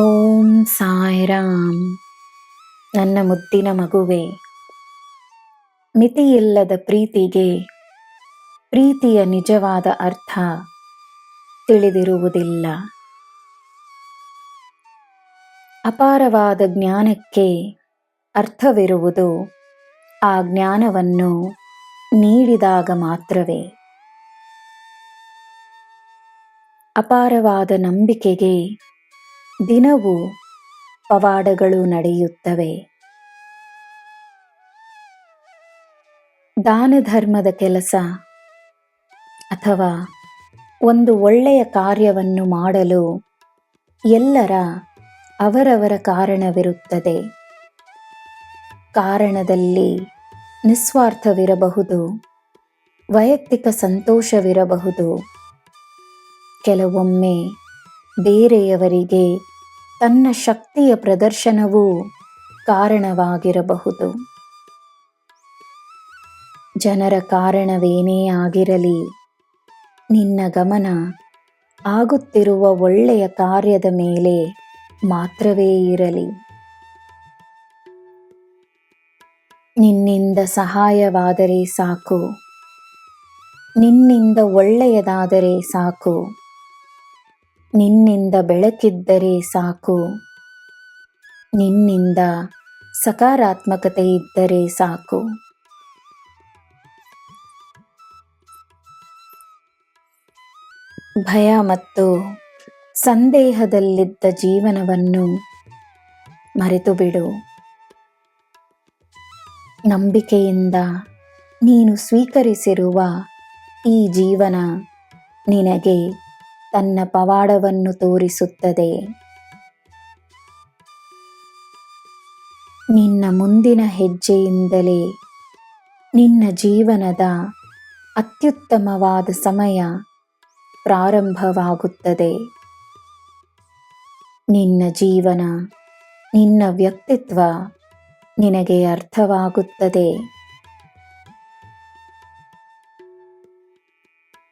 ಓಂ ಸಾಯಿರಾಮ್. ನನ್ನ ಮುದ್ದಿನ ಮಗುವೆ, ಮಿತಿಯಿಲ್ಲದ ಪ್ರೀತಿಗೆ ಪ್ರೀತಿಯ ನಿಜವಾದ ಅರ್ಥ ತಿಳಿದಿರುವುದಿಲ್ಲ. ಅಪಾರವಾದ ಜ್ಞಾನಕ್ಕೆ ಅರ್ಥವಿರುವುದು ಆ ಜ್ಞಾನವನ್ನು ನೀಡಿದಾಗ ಮಾತ್ರವೇ. ಅಪಾರವಾದ ನಂಬಿಕೆಗೆ ದಿನವೂ ಪವಾಡಗಳು ನಡೆಯುತ್ತವೆ. ದಾನ ಧರ್ಮದ ಕೆಲಸ ಅಥವಾ ಒಂದು ಒಳ್ಳೆಯ ಕಾರ್ಯವನ್ನು ಮಾಡಲು ಎಲ್ಲರ ಅವರವರ ಕಾರಣವಿರುತ್ತದೆ. ಕಾರಣದಲ್ಲಿ ನಿಸ್ವಾರ್ಥವಿರಬಹುದು, ವೈಯಕ್ತಿಕ ಸಂತೋಷವಿರಬಹುದು. ಕೆಲವೊಮ್ಮೆ ಬೇರೆಯವರಿಗೆ ತನ್ನ ಶಕ್ತಿಯ ಪ್ರದರ್ಶನವೂ ಕಾರಣವಾಗಿರಬಹುದು. ಜನರ ಕಾರಣವೇನೇ ಆಗಿರಲಿ, ನಿನ್ನ ಗಮನ ಆಗುತ್ತಿರುವ ಒಳ್ಳೆಯ ಕಾರ್ಯದ ಮೇಲೆ ಮಾತ್ರವೇ ಇರಲಿ. ನಿನ್ನಿಂದ ಸಹಾಯವಾದರೆ ಸಾಕು, ನಿನ್ನಿಂದ ಒಳ್ಳೆಯದಾದರೆ ಸಾಕು. ನಿನ್ನಿಂದ ಬೆಳಕಿದ್ದರೆ ಸಾಕು. ನಿನ್ನಿಂದ ಸಕಾರಾತ್ಮಕತೆ ಇದ್ದರೆ ಸಾಕು. ಭಯ ಮತ್ತು ಸಂದೇಹದಲ್ಲಿದ್ದ ಜೀವನವನ್ನು ಮರೆತು ಬಿಡು ನಂಬಿಕೆಯಿಂದ ನೀನು ಸ್ವೀಕರಿಸಿರುವ ಈ ಜೀವನ ನಿನಗೆ ತನ್ನ ಪವಾಡವನ್ನು ತೋರಿಸುತ್ತದೆ. ನಿನ್ನ ಮುಂದಿನ ಹೆಜ್ಜೆಯಿಂದಲೇ ನಿನ್ನ ಜೀವನದ ಅತ್ಯುತ್ತಮವಾದ ಸಮಯ ಪ್ರಾರಂಭವಾಗುತ್ತದೆ. ನಿನ್ನ ಜೀವನ, ನಿನ್ನ ವ್ಯಕ್ತಿತ್ವ ನಿನಗೆ ಅರ್ಥವಾಗುತ್ತದೆ.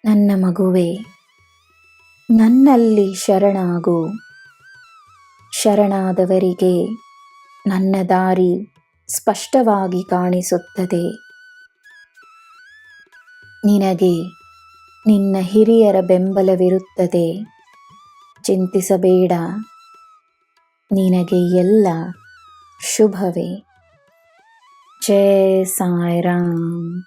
ನನ್ನ ಮಗುವೆ ನನ್ನಲ್ಲಿ ಶರಣಾಗು. ಶರಣಾದವರಿಗೆ ನನ್ನ ದಾರಿ ಸ್ಪಷ್ಟವಾಗಿ ಕಾಣಿಸುತ್ತದೆ. ನಿನಗೆ ನಿನ್ನ ಹಿರಿಯರ ಬೆಂಬಲವಿರುತ್ತದೆ. ಚಿಂತಿಸಬೇಡ. ನಿನಗೆ ಎಲ್ಲ ಶುಭವೇ. ಜಯ ಸಾಯಿರಾಮ್.